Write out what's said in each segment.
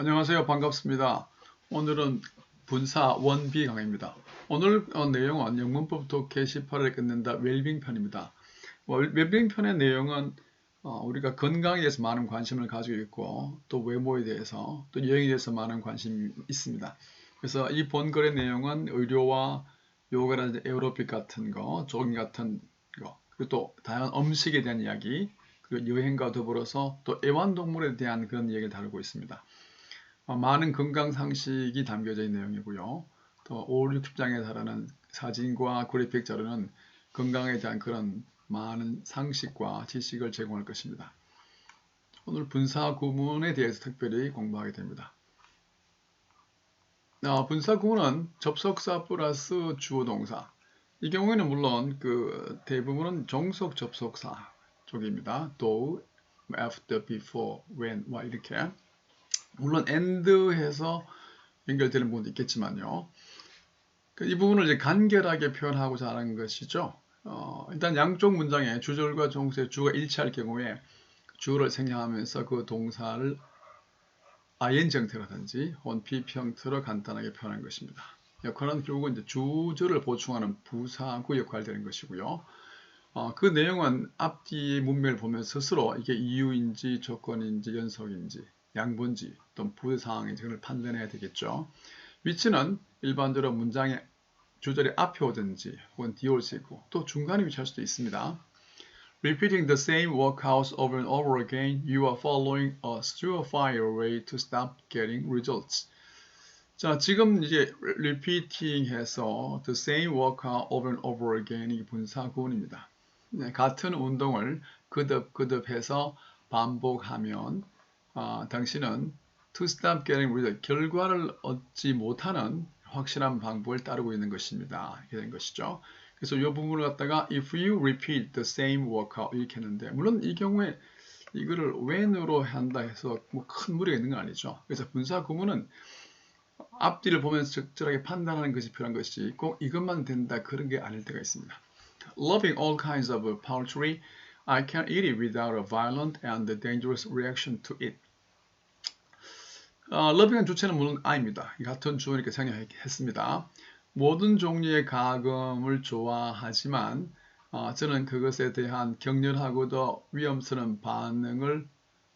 안녕하세요. 반갑습니다. 오늘은 분사 1B 강의입니다. 오늘 어, 내용은 영문법부터 게시판을 끝낸다 웰빙 편입니다. 뭐, 웰빙 편의 내용은 어, 우리가 건강에 대해서 많은 관심을 가지고 있고 또 외모에 대해서 또 여행에 대해서 많은 관심이 있습니다. 그래서 이 본글의 내용은 의료와 요가라든지 에어로빅 같은 거, 조깅 같은 거, 그리고 또 다양한 음식에 대한 이야기, 그리고 여행과 더불어서 또 애완동물에 대한 그런 이야기를 다루고 있습니다. 어, 많은 건강 상식이 담겨져 있는 내용이고요. 또 5, 60장에 달하는 사진과 그래픽 자료는 건강에 대한 그런 많은 상식과 지식을 제공할 것입니다. 오늘 분사 구문에 대해서 특별히 공부하게 됩니다. 어, 분사 구문은 접속사 플러스 주어 동사. 이 경우에는 물론 그 대부분은 종속 접속사 쪽입니다. though, after, before, when, 와 이렇게. 물론 and해서 연결되는 부분도 있겠지만요. 그이 부분을 이제 간결하게 표현하고자 하는 것이죠. 어, 일단 양쪽 문장에 주절과 동사의 주가 일치할 경우에 주어를 생략하면서 그 동사를 ing 형태라든지 혹은 pp 형태로 간단하게 표현한 것입니다. 역할은 결국은 이제 주절을 보충하는 부사구 역할이 되는 것이고요. 어, 그 내용은 앞뒤 문맥을 보면 스스로 이게 이유인지 조건인지 연속인지 양본지 또는 부사항인지 그걸 판단해야 되겠죠. 위치는 일반적으로 문장의 주절의 앞에 오든지 혹은 뒤에 올 수 있고 또 중간에 위치할 수도 있습니다. Repeating the same workouts over and over again, you are following a surefire way to stop getting results. 자, 지금 이제 repeating 해서 the same workout over and over again 이 분사 구문입니다. 네, 같은 운동을 그득그득 해서 반복하면 아, 당신은 to stop getting result, 결과를 얻지 못하는 확실한 방법을 따르고 있는 것입니다. 이렇게 된 것이죠. 그래서 이 부분을 갖다가 if you repeat the same workout 이렇게 했는데 물론 이 경우에 이거를 when으로 한다 해서 뭐 큰 무리가 있는 건 아니죠. 그래서 분사 구문은 앞뒤를 보면서 적절하게 판단하는 것이 필요한 것이 꼭 이것만 된다 그런 게 아닐 때가 있습니다. Loving all kinds of poultry, I can't eat it without a violent and dangerous reaction to it. 어, 러빙한 주체는 물론 I입니다. 같은 주어 이렇게 생략했습니다. 모든 종류의 가금을 좋아하지만 어, 저는 그것에 대한 격렬하고도 위험스러운 반응을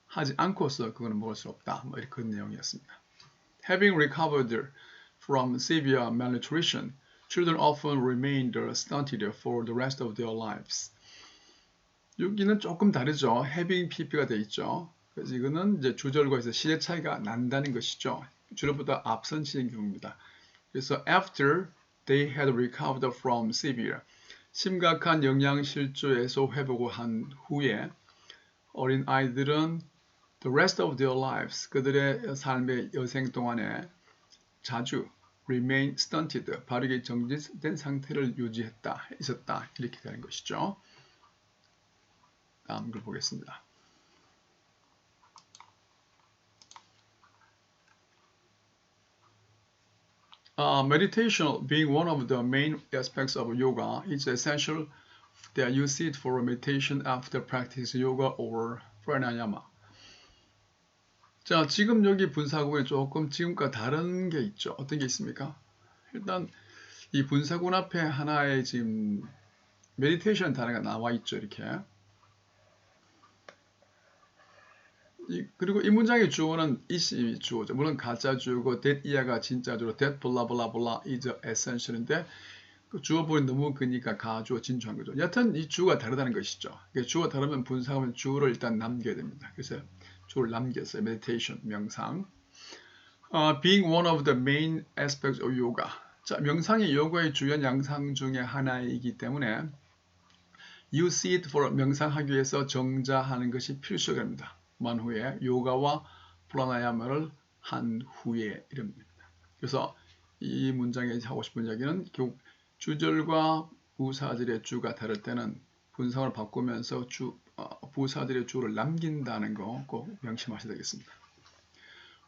하지 않고서 그거는 먹을 수 없다. 뭐 이런 그런 내용이었습니다. Having recovered from severe malnutrition, children often remain stunted for the rest of their lives. 여기는 조금 다르죠. having pp가 돼 있죠. 그래서 이거는 이제 주절과 해서 시제 차이가 난다는 것이죠. 주절보다 앞선 시인 경우입니다. 그래서 after they had recovered from severe 심각한 영양실조에서 회복을 한 후에 어린 아이들은 the rest of their lives 그들의 삶의 여생 동안에 자주 remain stunted 발육이 정지된 상태를 유지했다 있었다 이렇게 되는 것이죠. 다음 글 보겠습니다. Uh, meditation being one of the main aspects of yoga, it's essential that you sit for meditation after practice yoga or pranayama. 자, 지금 여기 분사구에 조금 지금과 다른 게 있죠. 어떤 게 있습니까? 일단 이 분사군 앞에 하나의 지금 메디테이션 단어가 나와 있죠. 이렇게. 이, 그리고 이 문장의 주어는 이시 주어죠. 물론 가짜 주어고 that 이하가 진짜 주어 that blah blah blah is essential인데 그 주어 부분이 너무 크니까 가주어 진주한 거죠. 여튼 이 주어가 다르다는 것이죠. 주어가 다르면 분사하면 주어를 일단 남겨야 됩니다. 그래서 주어를 남겼어요. meditation 명상. Uh, being one of the main aspects of yoga. 자, 명상이 요가의 주요 양상 중에 하나이기 때문에 you sit for 명상하기 위해서 정자하는 것이 필수적입니다. 만 후에 요가와 프라나야마를 한 후에 이럽니다. 그래서 이 문장에 하고 싶은 이야기는 결국 주절과 부사절의 주가 다를 때는 분상을 바꾸면서 주, 어, 부사절의 주를 남긴다는 거 꼭 명심하셔야 되겠습니다.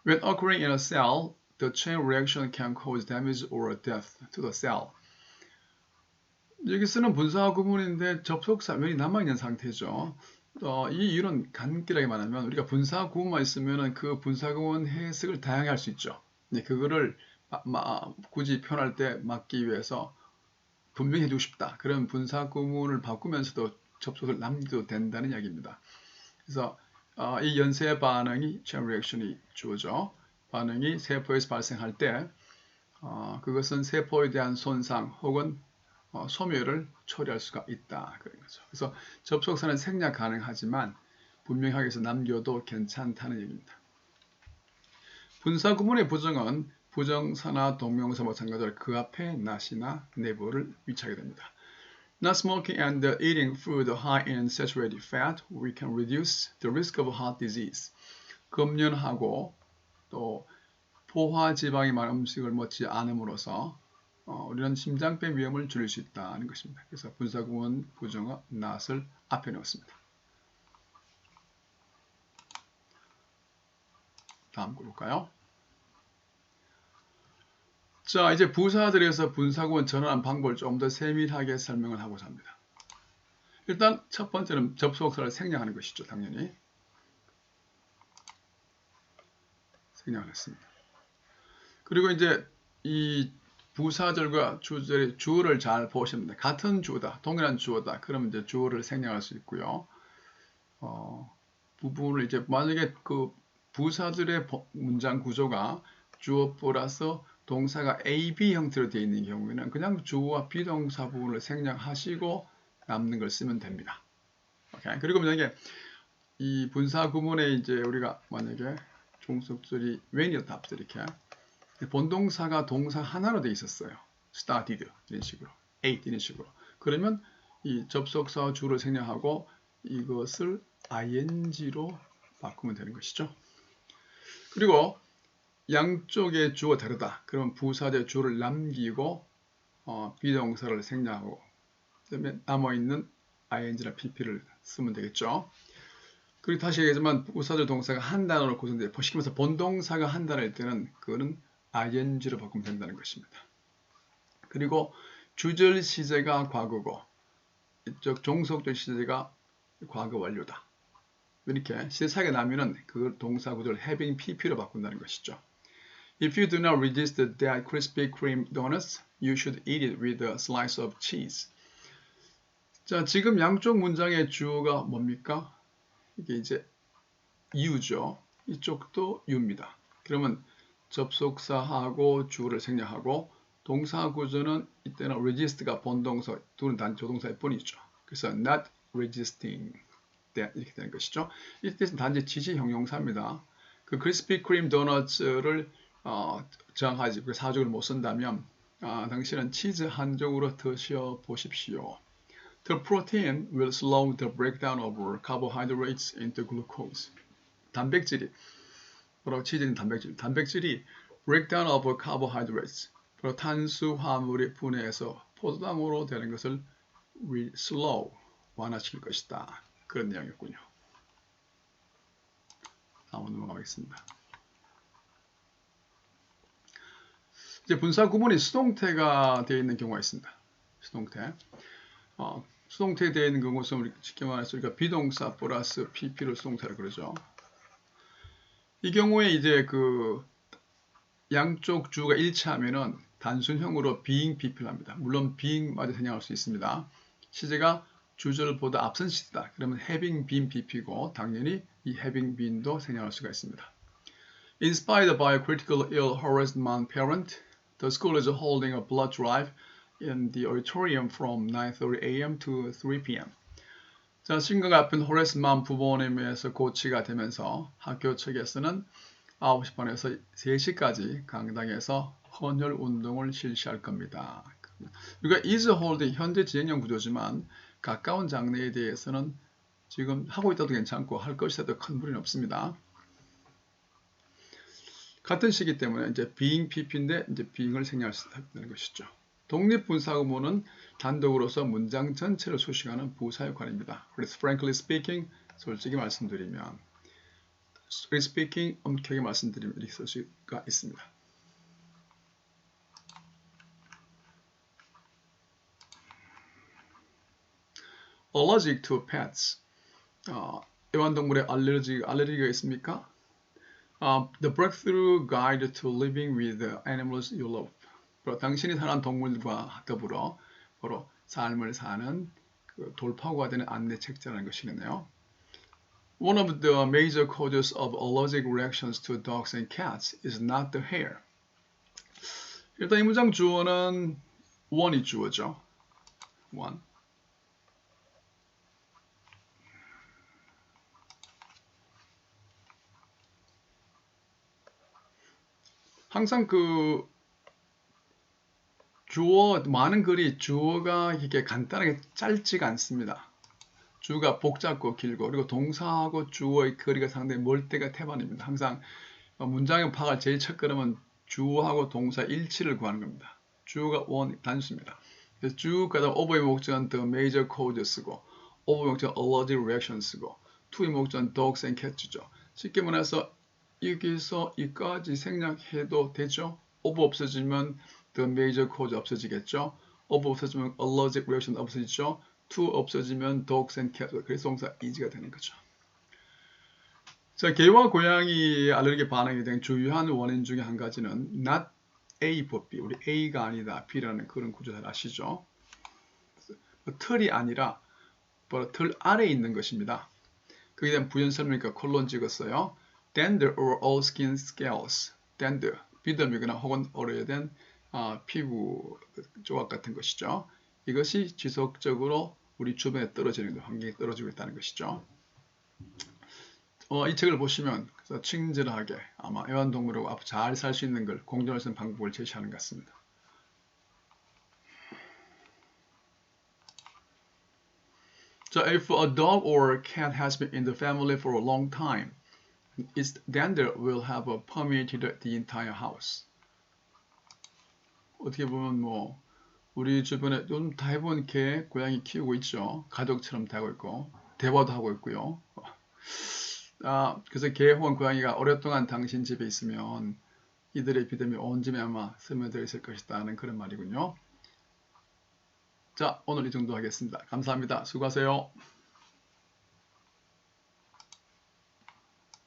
When occurring in a cell, the chain reaction can cause damage or death to the cell. 여기 쓰는 분사 구문인데 접속사 면이 남아있는 상태죠. 어, 이 이유는 간결하게 말하면 우리가 분사 구문만 있으면은 그 분사 구문 해석을 다양하게 할 수 있죠. 네, 그거를 마- 마- 굳이 표현할 때 막기 위해서 분명히 해주고 싶다. 그런 분사 구문을 바꾸면서도 접속을 남겨도 된다는 이야기입니다. 그래서 어, 이 연쇄 반응이 chain reaction이 주어져 반응이 세포에서 발생할 때 어, 그것은 세포에 대한 손상 혹은 어, 소멸을 초래할 수가 있다 그런 거죠. 그래서 접속사는 생략 가능하지만 분명하게 해서 남겨도 괜찮다는 얘기입니다. 분사 구문의 부정은 부정사나 동명사 마찬가지로 그 앞에 not이나 never를 위치하게 됩니다. Not smoking and eating food high in saturated fat, we can reduce the risk of heart disease. 금연하고 또 포화 지방이 많은 음식을 먹지 않음으로써 어, 우리는 심장병 위험을 줄일 수 있다는 것입니다. 그래서 분사구문 부정어 not을 앞에 넣었습니다. 다음 거 볼까요? 자, 이제 부사들에서 분사구문 전환 방법을 좀 더 세밀하게 설명을 하고자 합니다. 일단 첫 번째는 접속사를 생략하는 것이죠, 당연히. 생략을 했습니다. 그리고 이제 이 부사절과 주절의 주어를 잘 보시면 됩니다. 같은 주어다, 동일한 주어다. 그러면 이제 주어를 생략할 수 있고요. 어, 부분을 이제 만약에 그 부사들의 보- 문장 구조가 주어 플러스 동사가 A, B 형태로 되어 있는 경우에는 그냥 주어와 비동사 부분을 생략하시고 남는 걸 쓰면 됩니다. 오케이. 그리고 만약에 이 분사 구문에 이제 우리가 만약에 종속절이 when이었다 앞서 이렇게 본동사가 동사 하나로 되어 있었어요. started 이런 식으로, ate 이런 식으로. 그러면 이 접속사와 주를 생략하고 이것을 ing로 바꾸면 되는 것이죠. 그리고 양쪽의 주어 다르다. 그럼 부사대 주를 남기고 어, 비동사를 생략하고 그다음에 남아 있는 ing나 pp를 쓰면 되겠죠. 그리고 다시 얘기하지만 부사절 동사가 한 단어로 구성되어 시키면서 본동사가 한 단어일 때는 그거는 ing로 바꾸면 된다는 것입니다. 그리고 주절 시제가 과거고 이쪽 종속절 시제가 과거 완료다. 이렇게 시제차가 나면은 그 동사 구조를 having pp로 바꾼다는 것이죠. If you do not resist that Krispy Kreme donuts, you should eat it with a slice of cheese. 자, 지금 양쪽 문장의 주어가 뭡니까? 이게 이제 you죠. 이쪽도 you입니다. 그러면 접속사하고 주어를 생략하고 동사 구조는 이때는 resist가 본동사, 둘은 단 조동사일 뿐이죠. 그래서 not that 이렇게 되는 것이죠. 이때는 단지 지시 형용사입니다. 그 크리스피 크림 도너츠를 어, 저항하지 그 사족을 못 쓴다면 아, 당신은 치즈 한 쪽으로 드셔 보십시오. The protein will slow the breakdown of carbohydrates into glucose. 단백질이 치즈는 단백질. 단백질이 breakdown of carbohydrates. 탄수화물이 분해해서 포도당으로 되는 것을 slow 완화시킬 것이다. 그런 내용이었군요. 다음 넘어가겠습니다. 이제 분사 구문이 수동태가 되어 있는 경우가 있습니다. 수동태. 어, 수동태에 되어 있는 경우는 쉽게 말해서 우리가 비동사 플러스 pp를 수동태라 그러죠. 이 경우에 이제 그 양쪽 주어가 일치하면은 단순형으로 being pp를 합니다. 물론 being마저 생략할 수 있습니다. 시제가 주절보다 앞선 시제다. 그러면 having been pp고 당연히 이 having been도 생략할 수가 있습니다. Inspired by a critical ill harassed man parent, the school is holding a blood drive in the auditorium from 9:30 a.m. to 3 p.m. 자, 심각가 아픈 호레스만 부모님에서 고치가 되면서 학교 측에서는 9시 반에서 3시까지 강당에서 헌혈 운동을 실시할 겁니다. is holding 현재 진행형 구조지만 가까운 장래에 대해서는 지금 하고 있다도 괜찮고 할 것이라도 큰 무리는 없습니다. 같은 시기 때문에 이제 being pp인데 이제 being을 생략할 수 있는 것이죠. 독립분사구문은 단독으로서 문장 전체를 수식하는 부사 역할입니다. 그래서 frankly speaking, 솔직히 말씀드리면 strictly speaking, 엄격하게 말씀드리면 이렇게 쓸 수가 있습니다. allergic to pets. 어, 애완동물에 알레르기, 알레르기가 있습니까? 어, the breakthrough guide to living with animals you love. 당신이 사는 동물과 더불어 바로 삶을 사는 그 돌파구가 되는 안내 책자라는 것이겠네요. One of the major causes of allergic reactions to dogs and cats is not the hair. 일단 이 문장 주어는 one이 주어죠. one. 항상 그 주어 많은 글이 주어가 이게 간단하게 짧지가 않습니다. 주가 복잡고 길고 그리고 동사하고 주어의 거리가 상당히 멀 때가 태반입니다. 항상 문장의 파악을 제일 첫 걸음은 주어하고 동사 일치를 구하는 겁니다. 주어가 원 단수입니다. 그래서 쭉 가다 over의 목적은 the major 쓰고 over 목적은 allergic reaction 쓰고 to의 목적은 dogs and cats죠. 쉽게 말해서 여기서 이까지 생략해도 되죠. over 없어지면 the major cause 없어지겠죠. over 없어지면 allergic reaction 없어지죠. to 없어지면 dogs and cats 그래서 동사 is가 되는 거죠. 자, 개와 고양이 알레르기 반응에 대한 주요한 원인 중에 한 가지는 not A but B, 우리 A가 아니다 B라는 그런 구조 잘 아시죠? 틀이 아니라 바로 틀 아래에 있는 것입니다. 그에 대한 부연 설명이니까 콜론 찍었어요. dander or all skin scales, dander, 비듬이거나 혹은 오래된 아, 피부 조각 같은 것이죠. 이것이 지속적으로 우리 주변에 떨어지는 환경에 떨어지고 있다는 것이죠. 어, 이 책을 보시면 친절하게 아마 애완동물하고 앞으로 잘 살 수 있는 걸 공존할 수 있는 방법을 제시하는 것 같습니다. 자, if a dog or cat has been in the family for a long time, its dander will have permeated the entire house. 어떻게 보면 뭐 우리 주변에 좀 대부분 개, 고양이 키우고 있죠. 가족처럼 대하고 있고 대화도 하고 있고요. 아, 그래서 개 혹은 고양이가 오랫동안 당신 집에 있으면 이들의 비듬이 온 집에 아마 스며들어 있을 것이다 하는 그런 말이군요. 자, 오늘 이 정도 하겠습니다. 감사합니다. 수고하세요.